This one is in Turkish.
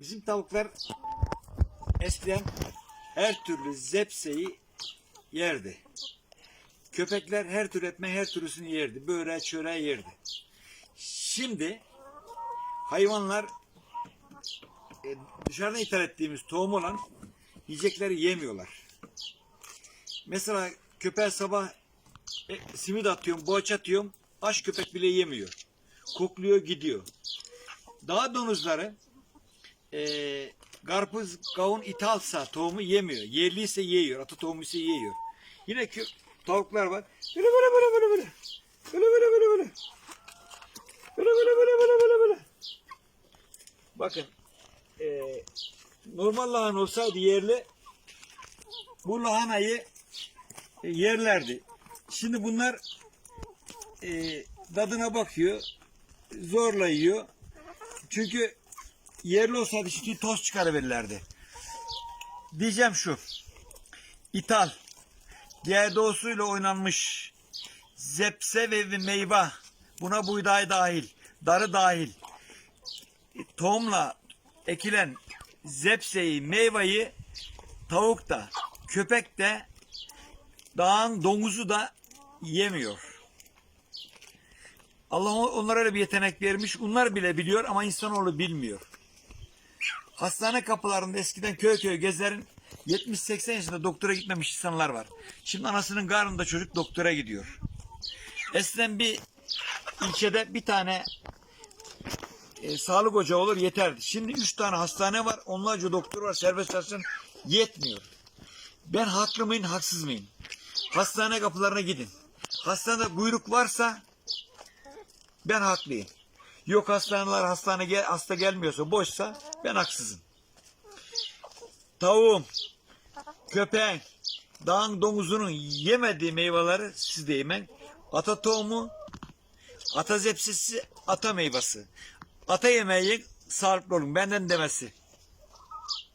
Bizim tavuklar eskiden her türlü zepseyi yerdi. Köpekler her tür etme her türlüsünü yerdi. Böreği çöreği yerdi. Şimdi hayvanlar e, dışarıdan ithal ettiğimiz tohum olan yiyecekleri yemiyorlar. Mesela köpeğe sabah e, simit atıyorum, boğaç atıyorum. Aç köpek bile yemiyor. Kokluyor gidiyor. Dağ domuzları e, karpuz, kavun ithalsa tohumu yemiyor. Yerliyse yiyor. Atı tohumu ise yiyor. Yine kö tavuklar var. Böyle böyle böyle böyle böyle. Böyle böyle böyle böyle. Böyle böyle böyle böyle böyle böyle. Bakın. E, normal lahana olsaydı yerli bu lahanayı yerlerdi. Şimdi bunlar e, tadına bakıyor. Zorla yiyor. Çünkü yerli olsaydı şimdi toz çıkarıverirlerdi. Diyeceğim şu. İthal. GDO'suyla oynanmış. Zepse ve meyve. Buna buğday dahil. Darı dahil. Tohumla ekilen zepseyi, meyveyi tavuk da, köpek de, dağın domuzu da yemiyor. Allah onlara öyle bir yetenek vermiş. Onlar bile biliyor ama insanoğlu bilmiyor. Hastane kapılarında eskiden köy köy gezerin 70-80 yaşında doktora gitmemiş insanlar var. Şimdi anasının karnında çocuk doktora gidiyor. Eskiden bir ilçede bir tane e, sağlık ocağı olur yeterdi. Şimdi üç tane hastane var, onlarca doktor var, serbest çalışan yetmiyor. Ben haklı mıyım, haksız mıyım? Hastane kapılarına gidin. Hastanede buyruk varsa ben haklıyım. Yok hastaneler hastane gel, hasta gelmiyorsa boşsa ben haksızım. Tavuğum, köpeğin, dağın domuzunun yemediği meyveleri siz de yemen. Ata tohumu, ata zepsisi, ata meyvesi. Ata yemeği sağlıklı olun benden demesi.